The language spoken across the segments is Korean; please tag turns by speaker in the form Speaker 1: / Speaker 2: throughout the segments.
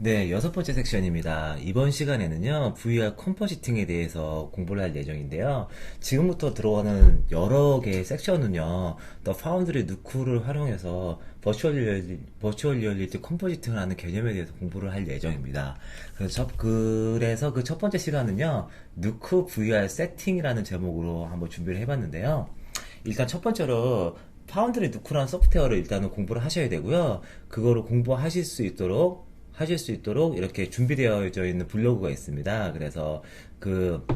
Speaker 1: 네, 여섯 번째 섹션입니다. 이번 시간에는요, VR 컴포지팅에 대해서 공부를 할 예정인데요. 지금부터 들어가는 여러 개의 섹션은요, 더 파운드리 누쿠를 활용해서 버추얼 리얼리, 버추얼 리얼리티 컴포지팅을 하는 개념에 대해서 공부를 할 예정입니다. 그래서 첫, 그래서 그 첫 번째 시간은요, 누쿠 VR 세팅이라는 제목으로 한번 준비를 해봤는데요. 일단 첫 번째로 파운드리 누쿠라는 소프트웨어를 일단은 공부를 하셔야 되고요. 그거를 공부하실 수 있도록 하실 수 있도록 이렇게 준비되어져 있는 블로그가 있습니다. 그래서 그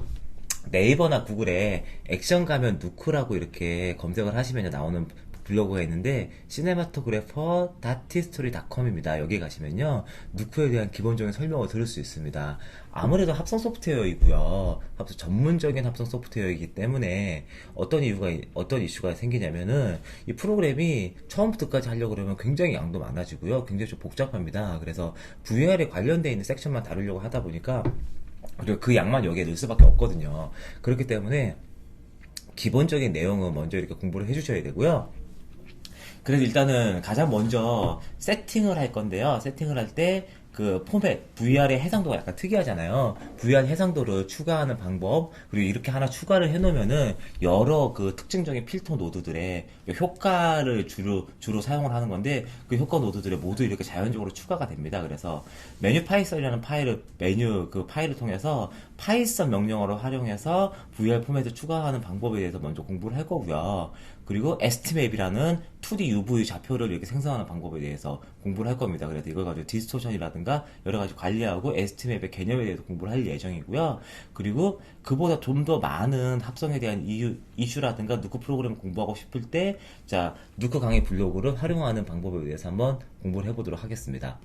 Speaker 1: 네이버나 구글에 액션 가면 누쿠라고 이렇게 검색을 하시면 나오는 블로그가 있는데 cinematographer.tstory.com입니다. 여기 가시면요 누쿠에 대한 기본적인 설명을 들을 수 있습니다. 아무래도 합성 소프트웨어이고요. 합성 전문적인 합성 소프트웨어이기 때문에 어떤 이유가 어떤 이슈가 생기냐면은 이 프로그램이 처음부터까지 하려고 그러면 굉장히 양도 많아지고요. 굉장히 좀 복잡합니다. 그래서 VR에 관련되어 있는 섹션만 다루려고 하다 보니까 그리고 그 양만 여기에 넣을 수밖에 없거든요. 그렇기 때문에 기본적인 내용은 먼저 이렇게 공부를 해주셔야 되고요. 그래서 일단은 가장 먼저 세팅을 할 건데요. 세팅을 할때 그 포맷, VR의 해상도가 약간 특이하잖아요. VR 해상도를 추가하는 방법, 그리고 이렇게 하나 추가를 해놓으면은 여러 그 특징적인 필터 노드들의 효과를 주로, 주로 사용을 하는 건데 그 효과 노드들이 모두 이렇게 자연적으로 추가가 됩니다. 그래서 메뉴 파이썬이라는 파일을, 메뉴 그 파일을 통해서 파이썬 명령어를 활용해서 VR 포맷을 추가하는 방법에 대해서 먼저 공부를 할 거고요. 그리고 에스티맵이라는 2D UV 좌표를 이렇게 생성하는 방법에 대해서 공부를 할 겁니다. 그래서 이걸 가지고 디스토션이라든가 여러 가지 관리하고 에스티맵의 개념에 대해서 공부를 할 예정이고요. 그리고 그보다 좀 더 많은 합성에 대한 이유, 이슈라든가 누크 프로그램 공부하고 싶을 때, 자, 누크 강의 블로그를 활용하는 방법에 대해서 한번 공부를 해보도록 하겠습니다.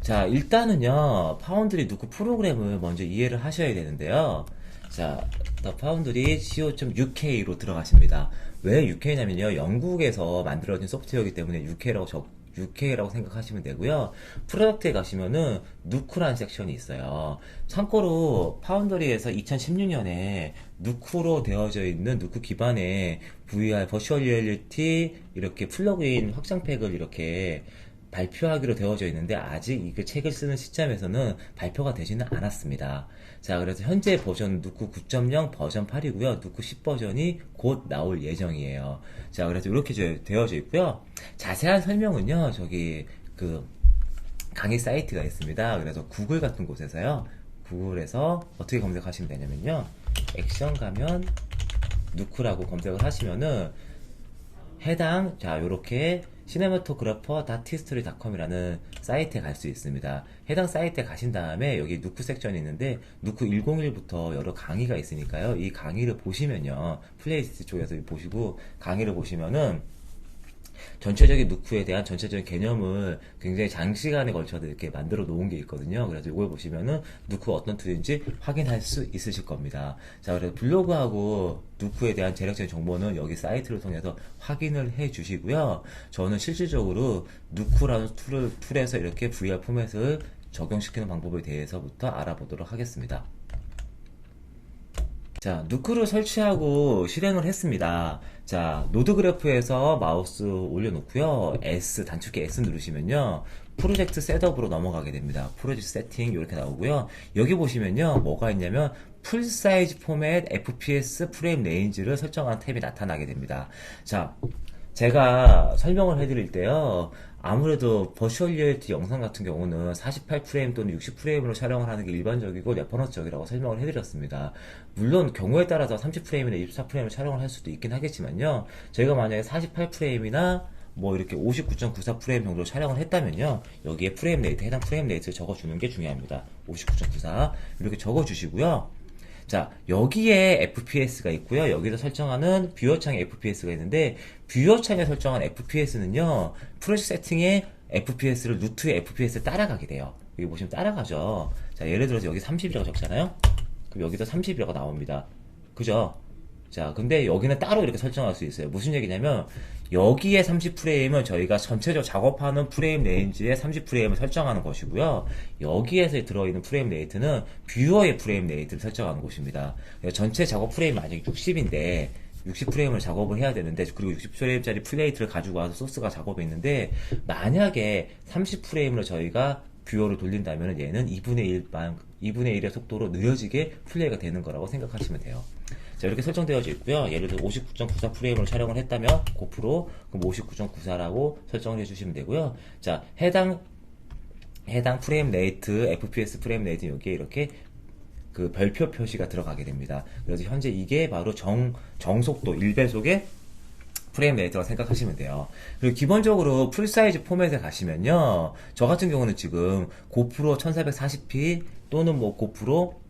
Speaker 1: 자, 일단은요, 파운드리 누크 프로그램을 먼저 이해를 하셔야 되는데요. 자, 더 파운드리 co.uk로 들어가십니다. 왜 UK냐면요, 영국에서 만들어진 소프트웨어이기 때문에 UK라고 적, UK라고 생각하시면 되고요. 프로덕트에 가시면은 누쿠라는 섹션이 있어요. 참고로 파운더리에서 2016년에 누쿠로 되어져 있는 누쿠 기반의 VR 버추얼 리얼리티 이렇게 플러그인 확장팩을 이렇게 발표하기로 되어져 있는데 아직 이 책을 쓰는 시점에서는 발표가 되지는 않았습니다. 자, 그래서 현재 버전 누쿠 9.0 버전 8이고요. 누쿠 10 버전이 곧 나올 예정이에요. 자, 그래서 이렇게 되어져 있고요. 자세한 설명은요. 저기 그 강의 사이트가 있습니다. 그래서 구글 같은 곳에서요. 구글에서 어떻게 검색하시면 되냐면요. 액션 가면 누쿠라고 검색을 하시면은 해당 자 요렇게 시네마토그래퍼.tstory.com이라는 사이트에 갈 수 있습니다. 해당 사이트에 가신 다음에 여기 누쿠 섹션이 있는데 누쿠 101부터 여러 강의가 있으니까요. 이 강의를 보시면요. 플레이리스트 쪽에서 보시고 강의를 보시면은 전체적인 누쿠에 대한 전체적인 개념을 굉장히 장시간에 걸쳐서 이렇게 만들어 놓은 게 있거든요. 그래서 이걸 보시면은 누쿠가 어떤 툴인지 확인할 수 있으실 겁니다. 자, 그래서 블로그하고 누쿠에 대한 재력적인 정보는 여기 사이트를 통해서 확인을 해 주시고요. 저는 실질적으로 누쿠라는 툴을, 툴에서 이렇게 VR 포맷을 적용시키는 방법에 대해서부터 알아보도록 하겠습니다. 자, 누크를 설치하고 실행을 했습니다. 자, 노드 그래프에서 마우스 올려놓고요. S, 단축키 S 누르시면요. 프로젝트 셋업으로 넘어가게 됩니다. 프로젝트 세팅 이렇게 나오고요. 여기 보시면요. 뭐가 있냐면 풀 사이즈 포맷 FPS 프레임 레인지를 설정한 탭이 나타나게 됩니다. 자, 제가 설명을 해드릴 때요. 아무래도 버추얼 리얼티 영상 같은 경우는 48프레임 또는 60프레임으로 촬영을 하는 게 일반적이고 레퍼런스적이라고 설명을 해드렸습니다. 물론 경우에 따라서 30프레임이나 24프레임을 촬영을 할 수도 있긴 하겠지만요. 저희가 만약에 48프레임이나 뭐 이렇게 59.94 프레임 정도 촬영을 했다면요. 여기에 프레임 레이트, 해당 프레임 레이트를 적어주는 게 중요합니다. 59.94 이렇게 적어주시고요. 자, 여기에 FPS가 있고요. 여기서 설정하는 뷰어 창에 FPS가 있는데 뷰어 창에 설정한 FPS는요. 프로젝트 세팅에 FPS를 루트의 FPS를 따라가게 돼요. 여기 보시면 따라가죠. 자, 예를 들어서 여기 30이라고 적잖아요. 그럼 여기서 30이라고 나옵니다. 그죠? 자, 근데 여기는 따로 이렇게 설정할 수 있어요. 무슨 얘기냐면, 여기에 30프레임은 저희가 전체적으로 작업하는 프레임 레인지에 30프레임을 설정하는 것이고요. 여기에서 들어있는 프레임 레이트는 뷰어의 프레임 레이트를 설정하는 곳입니다. 전체 작업 프레임 만약에 60인데, 60프레임을 작업을 해야 되는데 그리고 60프레임짜리 플레이트를 가지고 와서 소스가 작업이 있는데 만약에 30프레임으로 저희가 뷰어를 돌린다면 얘는 2분의 1만 2분의 1의 속도로 느려지게 플레이가 되는 거라고 생각하시면 돼요. 자, 이렇게 설정되어져 있고요. 예를 들어 59.94 프레임으로 촬영을 했다면 고프로 그럼 59.94라고 설정을 해주시면 되고요. 자, 해당 해당 프레임 레이트, FPS 프레임 레이트 여기에 이렇게 그 별표 표시가 들어가게 됩니다. 그래서 현재 이게 바로 정 정속도 1배속의 프레임 레이트라고 생각하시면 돼요. 그리고 기본적으로 풀사이즈 포맷에 가시면요. 저 같은 경우는 지금 고프로 1440p 또는 뭐 고프로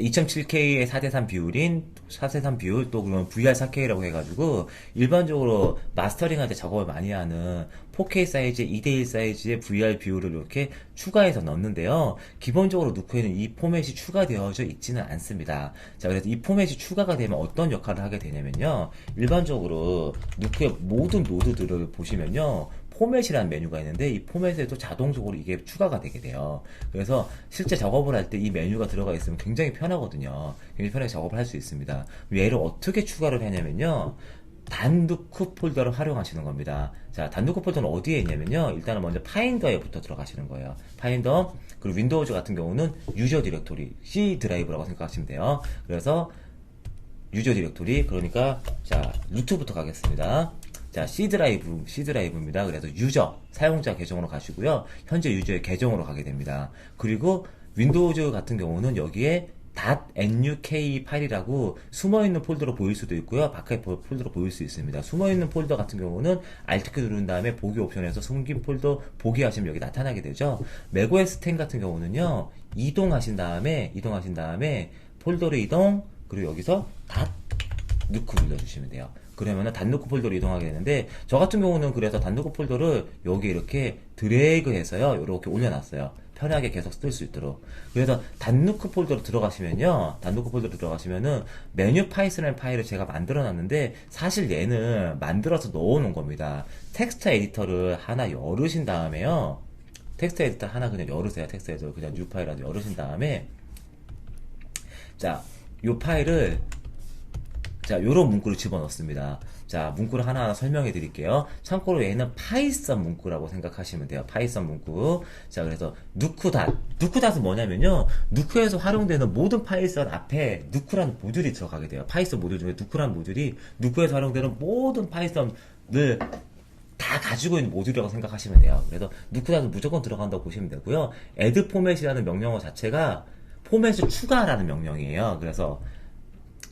Speaker 1: 2.7K의 4대3 비율인 4대3 비율 또 그러면 VR4K라고 해가지고 일반적으로 마스터링할 때 작업을 많이 하는 4K 사이즈 2대1 사이즈의 VR 비율을 이렇게 추가해서 넣는데요. 기본적으로 누크에는 이 포맷이 추가되어져 있지는 않습니다. 자, 그래서 이 포맷이 추가가 되면 어떤 역할을 하게 되냐면요. 일반적으로 누크의 모든 노드들을 보시면요. 포맷이라는 메뉴가 있는데 이 포맷에도 자동적으로 이게 추가가 되게 돼요. 그래서 실제 작업을 할 때 이 메뉴가 들어가 있으면 굉장히 편하거든요. 굉장히 편하게 작업을 할 수 있습니다. 얘를 어떻게 추가를 하냐면요. 단누크 폴더를 활용하시는 겁니다. 자, 단누크 폴더는 어디에 있냐면요. 일단은 먼저 파인더에부터 들어가시는 거예요. 파인더, 그리고 윈도우즈 같은 경우는 유저 디렉토리, C 드라이브라고 생각하시면 돼요. 그래서 유저 디렉토리, 그러니까, 자, 루트부터 가겠습니다. 자, C 드라이브, C 드라이브입니다. 그래서 유저, 사용자 계정으로 가시고요. 현재 유저의 계정으로 가게 됩니다. 그리고 윈도우즈 같은 경우는 여기에 .nuk 파일이라고 숨어있는 폴더로 보일 수도 있고요. 바깥 폴더로 보일 수 있습니다. 숨어있는 폴더 같은 경우는 Alt 키 누른 다음에 보기 옵션에서 숨긴 폴더 보기 하시면 여기 나타나게 되죠. 맥OS 10 같은 경우는요. 이동하신 다음에 이동하신 다음에 폴더로 이동 그리고 여기서 누크 눌러주시면 돼요. 그러면은 단누크 폴더로 이동하게 되는데 저 같은 경우는 그래서 단누크 폴더를 여기 이렇게 드래그해서요. 이렇게 올려놨어요. 편하게 계속 쓸 수 있도록. 그래서 단누크 폴더로 들어가시면요. 단누크 폴더로 들어가시면은 메뉴 파이스라는 파일을 제가 만들어 놨는데 사실 얘는 만들어서 넣어 놓은 겁니다. 텍스트 에디터를 하나 열으신 다음에요. 텍스트 에디터 하나 그냥 열으세요. 텍스트 에디터 그냥 뉴 파일이라도 열으신 다음에 자이 파일을 자, 요런 문구를 집어넣습니다. 자, 문구를 하나하나 설명해 드릴게요. 참고로 얘는 파이썬 문구라고 생각하시면 돼요. 파이썬 문구. 자, 그래서 누쿠닷. 누쿠닷은 뭐냐면요. 누쿠에서 활용되는 모든 파이썬 앞에 누쿠라는 모듈이 들어가게 돼요. 파이썬 모듈 중에 누쿠라는 모듈이 누쿠에서 활용되는 모든 파이썬을 다 가지고 있는 모듈이라고 생각하시면 돼요. 그래서 누쿠닷은 무조건 들어간다고 보시면 되고요. add 포맷이라는 명령어 자체가 포맷을 추가라는 명령이에요. 그래서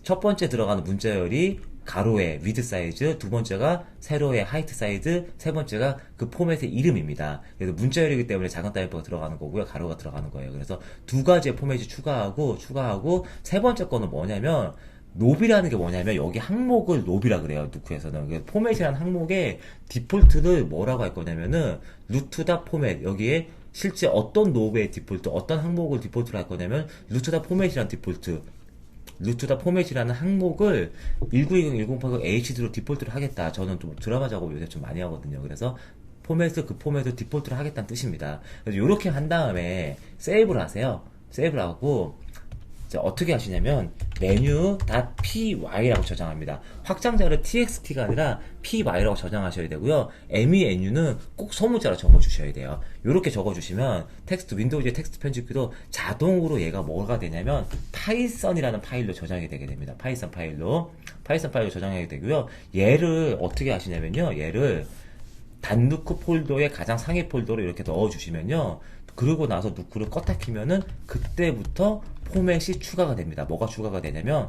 Speaker 1: 첫 번째 들어가는 문자열이 가로의 위드 사이즈, 두 번째가 세로의 하이트 사이즈, 세 번째가 그 포맷의 이름입니다. 그래서 문자열이기 때문에 작은 따옴표가 들어가는 거고요. 가로가 들어가는 거예요. 그래서 두 가지의 포맷이 추가하고, 추가하고, 세 번째 거는 뭐냐면, 노비라는 게 뭐냐면 여기 항목을 노비라 그래요 누크에서는 포맷이라는 항목에 디폴트를 뭐라고 할 거냐면은 루트다 포맷 여기에 실제 어떤 노브의 디폴트 어떤 항목을 디폴트로 할 거냐면 루트다 포맷이라는 디폴트 루트다 포맷이라는 항목을 1920, 1080 HD로 디폴트를 하겠다. 저는 좀 드라마 작업 요새 좀 많이 하거든요. 그래서 포맷을 그 포맷을 디폴트를 하겠다는 뜻입니다. 그래서 이렇게 한 다음에 세이브를 하세요. 세이브를 하고 자, 어떻게 하시냐면 메뉴 .py라고 저장합니다. 확장자를 txt가 아니라 py라고 저장하셔야 되고요. menu는 꼭 소문자로 적어주셔야 돼요. 이렇게 적어주시면 텍스트 윈도우즈의 텍스트 편집기도 자동으로 얘가 뭐가 되냐면 파이썬이라는 파일로 저장이 되게 됩니다. 파이썬 파일로 파이썬 파일로 저장하게 되고요. 얘를 어떻게 하시냐면요. 얘를 단누크 폴더의 가장 상위 폴더로 이렇게 넣어주시면요. 그러고 나서 누크를 껐다 키면은 그때부터 포맷이 추가가 됩니다. 뭐가 추가가 되냐면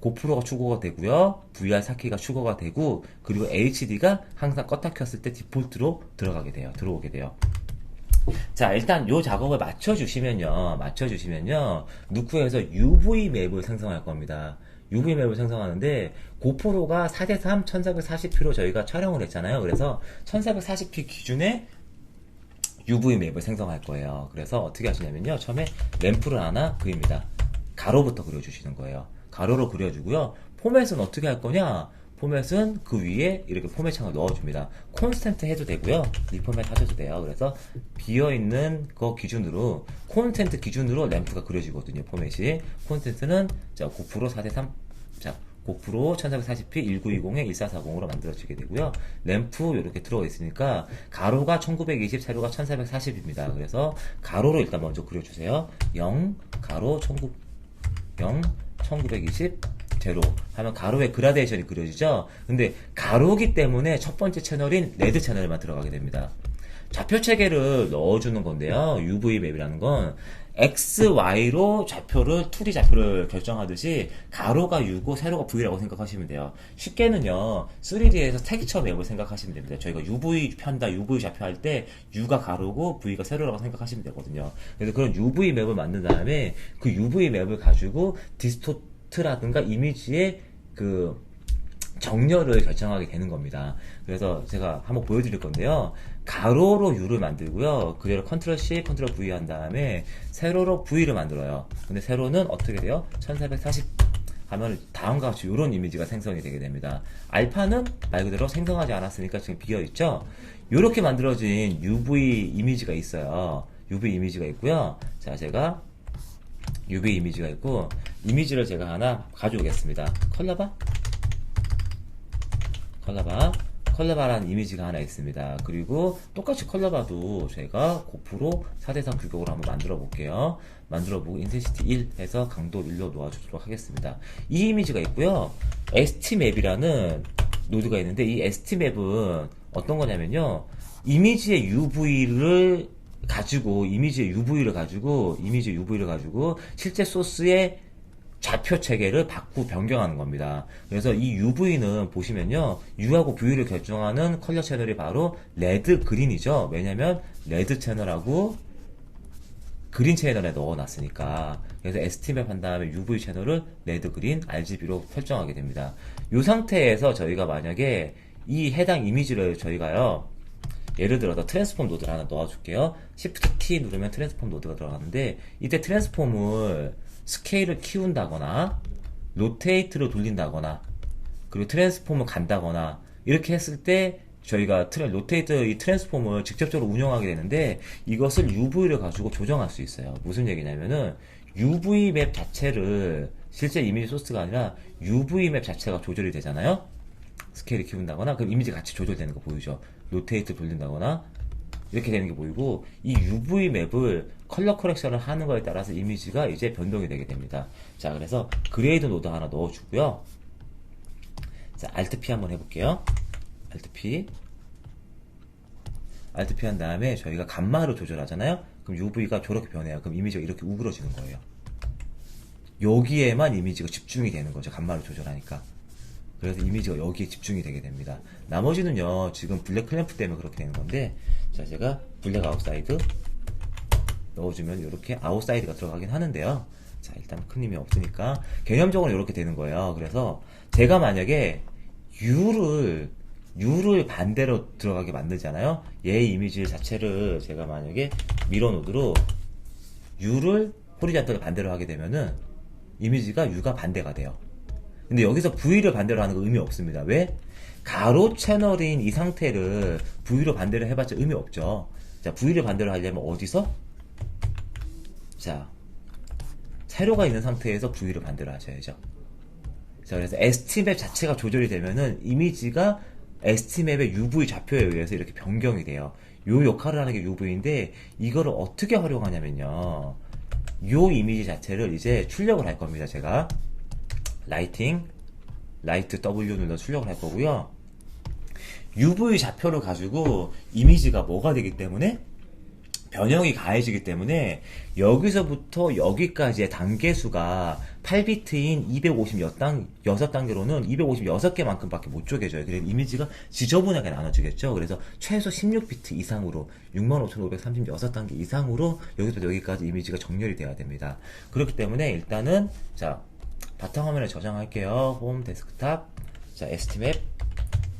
Speaker 1: 고프로가 추가가 되고요. VR 4K가 추가가 되고 그리고 HD가 항상 껐다 켰을 때 디폴트로 들어가게 돼요. 들어오게 돼요. 자, 일단 요 작업을 맞춰주시면요. 맞춰주시면요. 누크에서 UV 맵을 생성할 겁니다. UV 맵을 생성하는데 고프로가 4대3 1440p로 저희가 촬영을 했잖아요. 그래서 1440p 기준에 UV 맵을 생성할 거예요. 그래서 어떻게 하시냐면요. 처음에 램프를 하나 그립니다. 가로부터 그려주시는 거예요. 가로로 그려주고요. 포맷은 어떻게 할 거냐? 포맷은 그 위에 이렇게 포맷 창을 넣어줍니다. 콘스텐트 해도 되고요. 리포맷 하셔도 돼요. 그래서 비어있는 거 기준으로 콘스텐트 기준으로 램프가 그려지거든요. 포맷이. 콘스텐트는 자 9% 4대3 자 고프로 1440p 1920에 1440으로 만들어지게 되고요. 램프 이렇게 들어가 있으니까 가로가 1920, 세로가 1440입니다. 그래서 가로로 일단 먼저 그려주세요. 0, 가로 19, 0, 1920, 제로 하면 가로의 그라데이션이 그려지죠. 근데 가로기 때문에 첫 번째 채널인 레드 채널만 들어가게 됩니다. 좌표 체계를 넣어주는 건데요. UV 맵이라는 건 X, Y로 좌표를 2D 좌표를 결정하듯이 가로가 U고 세로가 V라고 생각하시면 돼요. 쉽게는요. 3D에서 텍스처 맵을 생각하시면 됩니다. 저희가 UV 편다, UV 좌표 할 때 U가 가로고 V가 세로라고 생각하시면 되거든요. 그래서 그런 UV 맵을 만든 다음에 그 UV 맵을 가지고 디스토트라든가 이미지의 그 정렬을 결정하게 되는 겁니다. 그래서 제가 한번 보여드릴 건데요. 가로로 U를 만들고요. 그대로 컨트롤 C, 컨트롤 V 한 다음에 세로로 V를 만들어요. 근데 세로는 어떻게 돼요? 1440 하면 다음과 같이 이런 이미지가 생성이 되게 됩니다. 알파는 말 그대로 생성하지 않았으니까 지금 비어 있죠? 이렇게 만들어진 UV 이미지가 있어요. UV 이미지가 있고요. 자, 제가 UV 이미지가 있고 이미지를 제가 하나 가져오겠습니다. 컬러바? 컬러바 컬러바라는 이미지가 하나 있습니다. 그리고 똑같이 컬러바도 제가 고프로 4대3 규격으로 한번 만들어 볼게요. 만들어 보고 인텐시티 1 해서 강도 1로 놓아 주도록 하겠습니다. 이 이미지가 있고요. ST맵이라는 노드가 있는데 이 ST맵은 어떤 거냐면요. 이미지의 UV를 가지고 이미지의 UV를 가지고 이미지 UV를 가지고 실제 소스의 좌표 체계를 바꾸 변경하는 겁니다. 그래서 이 UV는 보시면요. U하고 V를 결정하는 컬러 채널이 바로 레드 그린이죠. 왜냐면 레드 채널하고 그린 채널에 넣어놨으니까 그래서 ST맵 한 다음에 UV 채널을 레드, 그린, RGB로 설정하게 됩니다. 이 상태에서 저희가 만약에 이 해당 이미지를 저희가요 예를 들어서 트랜스폼 노드를 하나 넣어줄게요. Shift T 누르면 트랜스폼 노드가 들어가는데 이때 트랜스폼을 스케일을 키운다거나 로테이트로 돌린다거나 그리고 트랜스폼을 간다거나 이렇게 했을 때 저희가 트랜, 로테이트 이 트랜스폼을 직접적으로 운영하게 되는데 이것을 UV를 가지고 조정할 수 있어요. 무슨 얘기냐면은 UV 맵 자체를 실제 이미지 소스가 아니라 UV 맵 자체가 조절이 되잖아요. 스케일을 키운다거나 그럼 이미지 같이 조절되는 거 보이죠. 로테이트 돌린다거나 이렇게 되는 게 보이고 이 UV 맵을 컬러 커렉션을 하는 거에 따라서 이미지가 이제 변동이 되게 됩니다. 자, 그래서 그레이드 노드 하나 넣어주고요. 자, Alt P 한번 해볼게요. Alt P. Alt P 한 다음에 저희가 감마를 조절하잖아요. 그럼 UV가 저렇게 변해요. 그럼 이미지가 이렇게 우그러지는 거예요. 여기에만 이미지가 집중이 되는 거죠. 감마를 조절하니까. 그래서 이미지가 여기에 집중이 되게 됩니다. 나머지는요, 지금 블랙 클램프 때문에 그렇게 되는 건데, 자, 제가 블랙 아웃사이드 넣어주면 이렇게 아웃사이드가 들어가긴 하는데요. 자, 일단 큰 힘이 없으니까, 개념적으로 이렇게 되는 거예요. 그래서 제가 만약에 U를, U를 반대로 들어가게 만들잖아요. 얘 이미지 자체를 제가 만약에 미러 노드로 U를 호리잔탈 반대로 하게 되면은 이미지가 U가 반대가 돼요. 근데 여기서 V를 반대로 하는 거 의미 없습니다. 왜? 가로 채널인 이 상태를 V로 반대로 해봤자 의미 없죠. 자, V를 반대로 하려면 어디서? 자, 세로가 있는 상태에서 V를 반대로 하셔야죠. 자, 그래서 ST맵 자체가 조절이 되면은 이미지가 ST맵의 UV 좌표에 의해서 이렇게 변경이 돼요. 요 역할을 하는 게 UV인데 이거를 어떻게 활용하냐면요. 요 이미지 자체를 이제 출력을 할 겁니다. 제가 라이팅 라이트 W 눌러 출력을 할 거고요. UV 좌표를 가지고 이미지가 뭐가 되기 때문에 변형이 가해지기 때문에 여기서부터 여기까지의 단계수가 8비트인 256단, 6단계로는 256개만큼밖에 못 쪼개져요. 그래서 이미지가 지저분하게 나눠지겠죠. 그래서 최소 16비트 이상으로 65,536단계 이상으로 여기서부터 여기까지 이미지가 정렬이 돼야 됩니다. 그렇기 때문에 일단은 자 바탕화면에 저장할게요. 홈 데스크탑 자 ST맵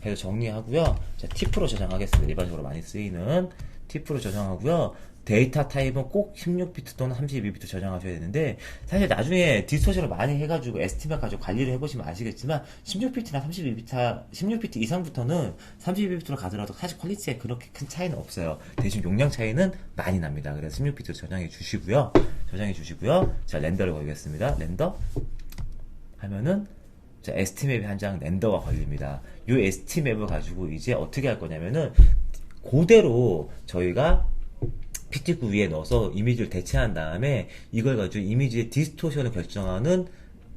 Speaker 1: 해서 정리하고요. 자 팁으로 저장하겠습니다. 일반적으로 많이 쓰이는 팁으로 저장하고요. 데이터 타입은 꼭 16비트 또는 32비트 저장하셔야 되는데 사실 나중에 디스토션을 많이 해가지고 에스티메 가지고 관리를 해보시면 아시겠지만 16비트나 32비트 16비트 이상부터는 32비트로 가더라도 사실 퀄리티에 그렇게 큰 차이는 없어요 대신 용량 차이는 많이 납니다 그래서 16비트 저장해 주시고요 저장해 주시고요 자 렌더를 걸겠습니다 렌더 하면은 자, ST맵이 한장 렌더가 걸립니다. 이 ST맵을 가지고 이제 어떻게 할 거냐면은 그대로 저희가 PT9 위에 넣어서 이미지를 대체한 다음에 이걸 가지고 이미지의 디스토션을 결정하는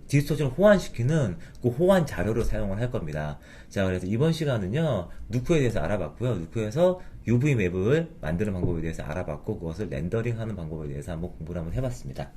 Speaker 1: 디스토션을 호환시키는 그 호환 자료를 사용을 할 겁니다. 자, 그래서 이번 시간은요, 누크에 대해서 알아봤고요. 누크에서 UV 맵을 만드는 방법에 대해서 알아봤고, 그것을 렌더링 하는 방법에 대해서 한번 공부를 한번 해봤습니다.